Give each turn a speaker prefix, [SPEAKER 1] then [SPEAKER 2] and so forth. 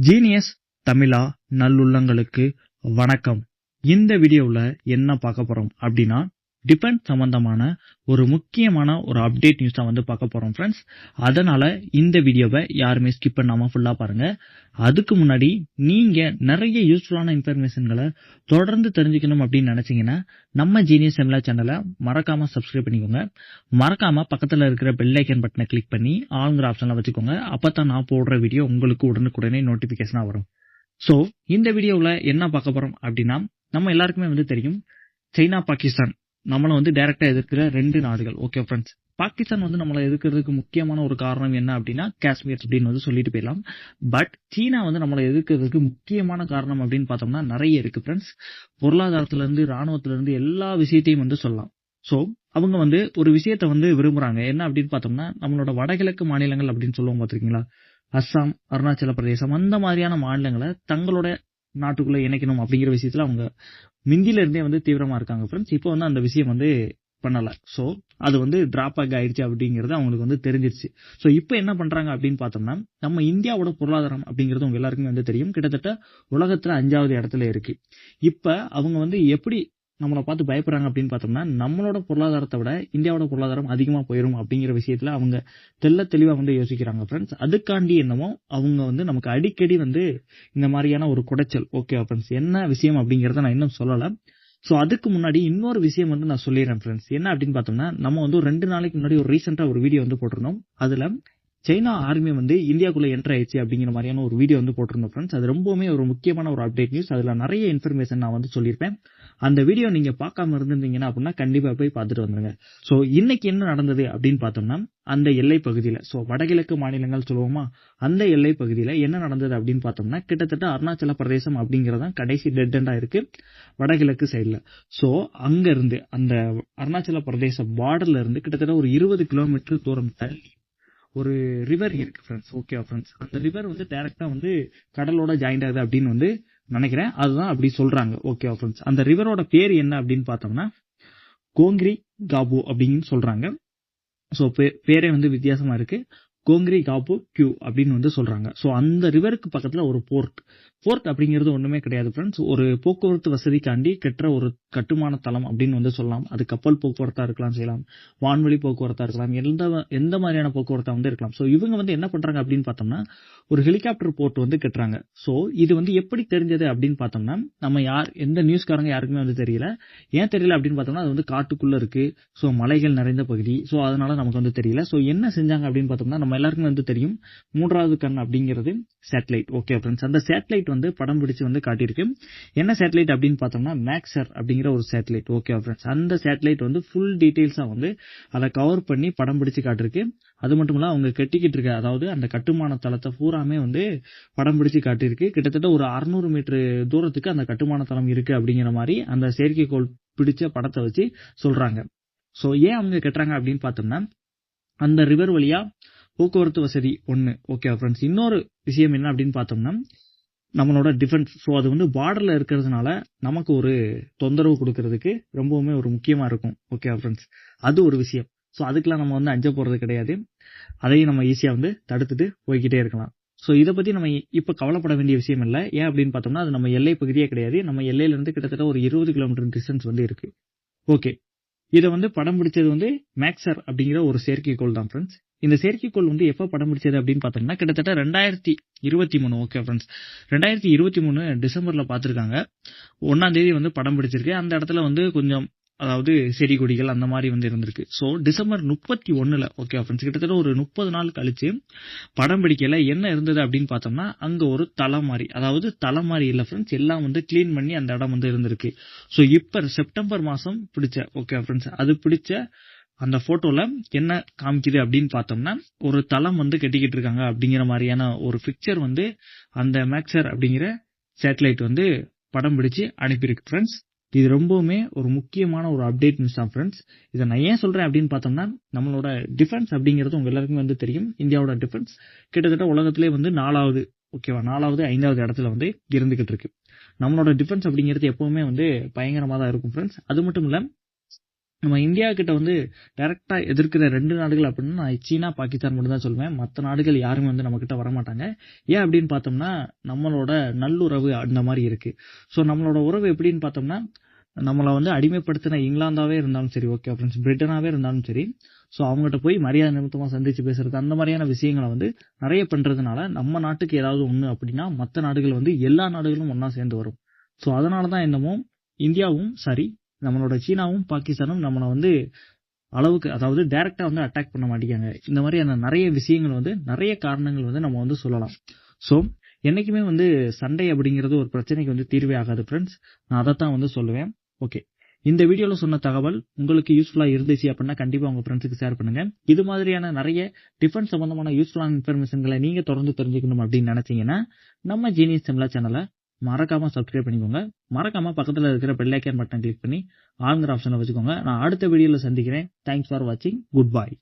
[SPEAKER 1] Genius தமிழா நல்லுள்ளங்களுக்கு வணக்கம். இந்த வீடியோவில் என்ன பார்க்க போறோம் அப்படின்னா டிஃபென்ஸ் சம்பந்தமான ஒரு முக்கியமான ஒரு அப்டேட் நியூஸ் தான் வந்து பார்க்க போறோம் ஃப்ரெண்ட்ஸ் அதனால இந்த வீடியோவை யாருமே ஸ்கிப் பண்ணாம ஃபுல்லா பாருங்க. அதுக்கு முன்னாடி நீங்க நிறைய யூஸ்ஃபுல்லான இன்ஃபர்மேஷன்களை தொடர்ந்து தெரிஞ்சுக்கணும் அப்படின்னு நினைச்சீங்கன்னா நம்ம ஜீனியஸ் தமிழா சேனலை மறக்காம சப்ஸ்கிரைப் பண்ணிக்கோங்க. மறக்காம பக்கத்துல இருக்கிற பெல் ஐக்கன் பட்டனை கிளிக் பண்ணி ஆளுங்கிற ஆப்ஷன்ல வச்சுக்கோங்க. அப்பதான் நான் போடுற வீடியோ உங்களுக்கு உடனுக்குடனே நோட்டிபிகேஷனா வரும். சோ இந்த வீடியோவில் என்ன பார்க்க போறோம் அப்படின்னா நம்ம எல்லாருக்குமே வந்து தெரியும் சைனா பாகிஸ்தான். நம்மளை வந்து டைரக்டா எதிர்க்கிற ரெண்டு நாடுகள். ஓகே ஃப்ரெண்ட்ஸ் பாகிஸ்தான் வந்து நம்மளை எதிர்க்கிறதுக்கு முக்கியமான ஒரு காரணம் என்ன அப்படின்னா காஷ்மீர் அப்படின்னு வந்து சொல்லிட்டு போயிடலாம். பட் சீனா வந்து நம்மளை எதிர்க்கிறதுக்கு முக்கியமான காரணம் அப்படின்னு பார்த்தோம்னா நிறைய இருக்கு ஃப்ரெண்ட்ஸ் பொருளாதாரத்துல இருந்து ராணுவத்துல இருந்து எல்லா விஷயத்தையும் வந்து சொல்லலாம். ஸோ அவங்க வந்து ஒரு விஷயத்த வந்து விரும்புறாங்க. என்ன அப்படின்னு பார்த்தோம்னா நம்மளோட வடகிழக்கு மாநிலங்கள் அப்படின்னு சொல்லுவோம் பார்த்துருக்கீங்களா? அஸ்ஸாம் அருணாச்சல பிரதேசம் அந்த மாதிரியான மாநிலங்களை தங்களோட நாட்டுக்குள்ள இணைக்கணும் அப்படிங்கிற விஷயத்துல அவங்க மிந்தில இருந்தே வந்து தீவிரமா இருக்காங்க ஃப்ரெண்ட்ஸ் இப்போ வந்து அந்த விஷயம் வந்து பண்ணல. சோ அது வந்து டிராப் பேக் ஆயிடுச்சு அப்படிங்கிறது அவங்களுக்கு வந்து தெரிஞ்சிருச்சு. சோ இப்போ என்ன பண்றாங்க அப்படின்னு பார்த்தோம்னா நம்ம இந்தியாவோட பொருளாதாரம் அப்படிங்கிறது உங்க எல்லாருக்குமே வந்து தெரியும். கிட்டத்தட்ட உலகத்துல அஞ்சாவது இடத்துல இருக்கு. இப்ப அவங்க வந்து எப்படி நம்மளை பார்த்து பயப்படுறாங்க அப்படின்னு பார்த்தோம்னா நம்மளோட பொருளாதாரத்தை விட இந்தியாவோட பொருளாதாரம் அதிகமாக போயிடும் அப்படிங்கிற விஷயத்தில் அவங்க தெல்ல தெளிவாக வந்து யோசிக்கிறாங்க ஃப்ரெண்ட்ஸ் அதுக்காண்டி என்னமோ அவங்க வந்து நமக்கு அடிக்கடி வந்து இந்த மாதிரியான ஒரு குடைச்சல். ஓகே ஃப்ரெண்ட்ஸ் என்ன விஷயம் அப்படிங்கிறத நான் இன்னும் சொல்லலை. ஸோ அதுக்கு முன்னாடி இன்னொரு விஷயம் வந்து நான் சொல்லிடுறேன் ஃப்ரெண்ட்ஸ் என்ன அப்படின்னு பார்த்தோம்னா நம்ம வந்து ரெண்டு நாளைக்கு முன்னாடி ஒரு ரீசெண்டாக ஒரு வீடியோ வந்து போட்டிருந்தோம். அதில் சைனா ஆர்மி வந்து இந்தியாக்குள்ளே என்டர் ஆயிடுச்சு அப்படிங்கிற மாதிரியான ஒரு வீடியோ வந்து போட்டிருந்தோம் ஃப்ரெண்ட்ஸ் அது ரொம்பவுமே ஒரு முக்கியமான ஒரு அப்டேட் நியூஸ் அதில் நிறைய இன்ஃபர்மேஷன் நான் வந்து சொல்லியிருப்பேன். அந்த வீடியோ நீங்கள் பார்க்காம இருந்திருந்தீங்கன்னா அப்படின்னா கண்டிப்பாக போய் பார்த்துட்டு வந்துருங்க. ஸோ இன்னைக்கு என்ன நடந்தது அப்படின்னு பார்த்தோம்னா அந்த எல்லை பகுதியில் ஸோ வடகிழக்கு மாநிலங்கள் சொல்லுவோமா அந்த எல்லை பகுதியில் என்ன நடந்தது அப்படின்னு பார்த்தோம்னா கிட்டத்தட்ட அருணாச்சல பிரதேசம் அப்படிங்கறதான் கடைசி டெட் இருக்குது இருக்கு வடகிழக்கு சைடில் ஸோ அங்கேருந்து அந்த அருணாச்சல பிரதேச பார்டர்ல இருந்து கிட்டத்தட்ட ஒரு இருபது கிலோமீட்டர் தூரம் தள்ளி ஒரு ரிவர் இருக்கு ஃப்ரெண்ட்ஸ் ஓகே ஃப்ரெண்ட்ஸ் அந்த ரிவர் வந்து டைரக்டா வந்து கடலோட ஜாயிண்ட் ஆகுது அப்படின்னு வந்து நினைக்கிறேன். அதுதான் அப்படி சொல்றாங்க. ஓகே ஃப்ரெண்ட்ஸ் அந்த ரிவரோட பேர் என்ன அப்படின்னு பார்த்தோம்னா கோங்கிரி காபு அப்படின்னு சொல்றாங்க. ஸோ பேரே வந்து வித்தியாசமா இருக்கு. கோங்கிரி காபு கியூ அப்படின்னு வந்து சொல்றாங்க. ஸோ அந்த ரிவருக்கு பக்கத்துல ஒரு போர்ட் போர்ட் அப்படிங்கிறது ஒண்ணுமே கிடையாது ஃப்ரெண்ட்ஸ் ஒரு போக்குவரத்து வசதிக்காண்டி கெட்டுற ஒரு கட்டுமான தளம் அப்படின்னு வந்து சொல்லலாம். அது கப்பல் போக்குவரத்தா இருக்கலாம் செய்யலாம். வான்வழி போக்குவரத்தா இருக்கலாம். எந்த எந்த மாதிரியான போக்குவரத்தா வந்து இருக்கலாம். ஸோ இவங்க வந்து என்ன பண்றாங்க அப்படின்னு பார்த்தோம்னா ஒரு ஹெலிகாப்டர் போர்ட் வந்து கட்டுறாங்க. ஸோ இது வந்து எப்படி தெரிஞ்சது அப்படின்னு பார்த்தோம்னா நம்ம யார் எந்த நியூஸ்காரங்க யாருக்குமே வந்து தெரியல. ஏன் தெரியல அப்படின்னு பார்த்தோம்னா அது வந்து காட்டுக்குள்ள இருக்கு. ஸோ மலைகள் நிறைந்த பகுதி. ஸோ அதனால நமக்கு வந்து தெரியல. ஸோ என்ன செஞ்சாங்க அப்படின்னு பார்த்தோம்னா நம்ம எல்லாருக்குமே வந்து தெரியும். மூன்றாவது கண் அப்படிங்கிறது சேட்டலைட் ஓகே ஃப்ரெண்ட்ஸ் அந்த சேட்டலைட் வந்து படம் பிடிச்சி வந்து காட்டியிருக்கு. என்ன சேட்டலைட் அப்படின்னு பார்த்தோம்னா மேக்ஸர் அப்படிங்கிற ஒரு சேட்டலைட் ஓகே ஃப்ரெண்ட்ஸ் அந்த சேட்டலைட் வந்து ஃபுல் டீட்டெயில்ஸாக வந்து அதை கவர் பண்ணி படம் பிடிச்சு காட்டியிருக்கு. அது மட்டும் இல்லை அவங்க கட்டிக்கிட்டு இருக்க அதாவது அந்த கட்டுமான தளத்தை பூராமே வந்து படம் பிடிச்சி காட்டியிருக்கு. கிட்டத்தட்ட ஒரு அறுநூறு மீட்டர் தூரத்துக்கு அந்த கட்டுமான தளம் இருக்கு அப்படிங்கிற மாதிரி அந்த செயற்கைக்கோள் பிடிச்ச படத்தை வச்சு சொல்றாங்க. ஸோ ஏன் அவங்க கட்டுறாங்க அப்படின்னு பார்த்தோம்னா அந்த ரிவர் வழியா போக்குவரத்து வசதி ஒன்று ஓகே ஃப்ரெண்ட்ஸ் இன்னொரு விஷயம் என்ன அப்படின்னு பார்த்தோம்னா நம்மளோட டிஃபென்ஸ் ஸோ அது வந்து பார்டரில் இருக்கிறதுனால நமக்கு ஒரு தொந்தரவு கொடுக்கறதுக்கு ரொம்பவுமே ஒரு முக்கியமாக இருக்கும். ஓகே ஃப்ரெண்ட்ஸ் அது ஒரு விஷயம். ஸோ அதுக்கெலாம் நம்ம வந்து அஞ்ச போகிறது கிடையாது. அதையும் நம்ம ஈஸியாக வந்து தடுத்துட்டு போய்கிட்டே இருக்கலாம். ஸோ இதை பற்றி நம்ம இப்போ கவலைப்பட வேண்டிய விஷயம் இல்லை. ஏன் அப்படின்னு பார்த்தோம்னா அது நம்ம எல்லை பகுதியே கிடையாது. நம்ம எல்லையிலேருந்து கிட்டத்தட்ட ஒரு இருபது கிலோமீட்டர் டிஸ்டன்ஸ் வந்து இருக்குது ஓகே இதை வந்து படம் பிடிச்சது வந்து மேக்ஸர் அப்படிங்கிற ஒரு செயற்கைக்கோள் தான் ஃப்ரெண்ட்ஸ் இந்த செயற்கைக்கோள் வந்து எப்போ படம் பிடிச்சது அப்படின்னு பார்த்தோம்னா கிட்டத்தட்ட ரெண்டாயிரத்தி இருபத்தி மூணு ஓகே ஃப்ரெண்ட்ஸ் ரெண்டாயிரத்தி இருபத்தி மூணு டிசம்பரில் பார்த்துருக்காங்க ஒன்றாம் தேதி வந்து படம் பிடிச்சிருக்கு. அந்த இடத்துல வந்து கொஞ்சம் அதாவது செடி கொடிகள் அந்த மாதிரி வந்து இருந்திருக்கு. ஸோ டிசம்பர் முப்பத்தி ஒன்னுல ஓகே ஃப்ரெண்ட்ஸ் கிட்டத்தட்ட ஒரு முப்பது நாள் கழிச்சு படம் பிடிக்கல. என்ன இருந்தது அப்படின்னு பார்த்தோம்னா அங்கே ஒரு தலை மாதிரி அதாவது தலை மாதிரி இல்லை ஃப்ரெண்ட்ஸ் எல்லாம் வந்து கிளீன் பண்ணி அந்த இடம் வந்து இருந்திருக்கு. ஸோ இப்போ செப்டம்பர் மாதம் பிடிச்ச ஓகே ஃப்ரெண்ட்ஸ் அது பிடிச்ச அந்த போட்டோல என்ன காமிக்குது அப்படின்னு பார்த்தோம்னா ஒரு தளம் வந்து கட்டிக்கிட்டு இருக்காங்க அப்படிங்கிற மாதிரியான ஒரு பிக்சர் வந்து அந்த மேக்சர் அப்படிங்கிற சேட்டலைட் வந்து படம் பிடிச்சு அனுப்பியிருக்கு ஃப்ரெண்ட்ஸ் இது ரொம்பவுமே ஒரு முக்கியமான ஒரு அப்டேட் மிஸ் தான் ஃப்ரெண்ட்ஸ் இதை நான் ஏன் சொல்றேன் அப்படின்னு பார்த்தோம்னா நம்மளோட டிஃபென்ஸ் அப்படிங்கிறது உங்க எல்லாருக்குமே வந்து தெரியும். இந்தியாவோட டிஃபென்ஸ் கிட்டத்தட்ட உலகத்திலே வந்து நாலாவது ஓகேவா நாலாவது ஐந்தாவது இடத்துல வந்து இருந்துகிட்டு இருக்கு. நம்மளோட டிஃபென்ஸ் அப்படிங்கிறது எப்பவுமே வந்து பயங்கரமா தான் இருக்கும் ஃப்ரெண்ட்ஸ் அது மட்டும் இல்ல நம்ம இந்தியா கிட்ட வந்து டைரக்டா எதிர்க்கிற ரெண்டு நாடுகள் அப்படின்னா நான் சீனா பாகிஸ்தான் மட்டும் தான் சொல்லுவேன் மற்ற நாடுகள் யாருமே வந்து நம்ம கிட்ட வரமாட்டாங்க. ஏன் அப்படின்னு பார்த்தோம்னா நம்மளோட நல்லுறவு அந்த மாதிரி இருக்கு. ஸோ நம்மளோட உறவு எப்படின்னு பார்த்தோம்னா நம்மளை வந்து அடிமைப்படுத்தின இங்கிலாந்தாவே இருந்தாலும் சரி ஓகே ஃப்ரெண்ட்ஸ் பிரிட்டனாகவே இருந்தாலும் சரி ஸோ அவங்ககிட்ட போய் மரியாதை நிமித்தமாக சந்திச்சு பேசுறது அந்த மாதிரியான விஷயங்களை வந்து நிறைய பண்ணுறதுனால நம்ம நாட்டுக்கு ஏதாவது ஒன்று அப்படின்னா மற்ற நாடுகள் வந்து எல்லா நாடுகளும் ஒன்றா சேர்ந்து வரும். ஸோ அதனால தான் என்னமோ இந்தியாவும் சரி நம்மளோட சீனாவும் பாகிஸ்தானும் நம்மளை வந்து அளவுக்கு அதாவது டைரக்டா வந்து அட்டாக் பண்ண மாட்டேங்காங்க இந்த மாதிரியான நிறைய விஷயங்கள் வந்து நிறைய காரணங்கள் வந்து நம்ம வந்து சொல்லலாம். ஸோ என்னைக்குமே வந்து சண்டை அப்படிங்கிறது ஒரு பிரச்சனைக்கு வந்து தீர்வே ஆகாது ஃப்ரெண்ட்ஸ் நான் அதை தான் வந்து சொல்லுவேன். ஓகே இந்த வீடியோவில் சொன்ன தகவல் உங்களுக்கு யூஸ்ஃபுல்லாக இருந்துச்சு அப்படின்னா கண்டிப்பாக உங்கள் ஃப்ரெண்ட்ஸுக்கு ஷேர் பண்ணுங்க. இது மாதிரியான நிறைய டிஃபென்ஸ் சம்மந்தமான யூஸ்ஃபுல்லான இன்ஃபர்மேஷன்களை நீங்கள் தொடர்ந்து தெரிஞ்சுக்கணும் அப்படின்னு நினைச்சீங்கன்னா நம்ம ஜீனியஸ் தமிழா சேனலை மறக்காமல் சப்ஸ்கிரைப் பண்ணிக்கோங்க. மறக்காமல் பக்கத்தில் இருக்கிற பெல்லைக்கன் பட்டன் கிளிக் பண்ணி ஆளுங்கிற ஆப்ஷனை வச்சுக்கோங்க. நான் அடுத்த வீடியோவில் சந்திக்கிறேன். தேங்க்ஸ் ஃபார் வாட்சிங் குட் பாய்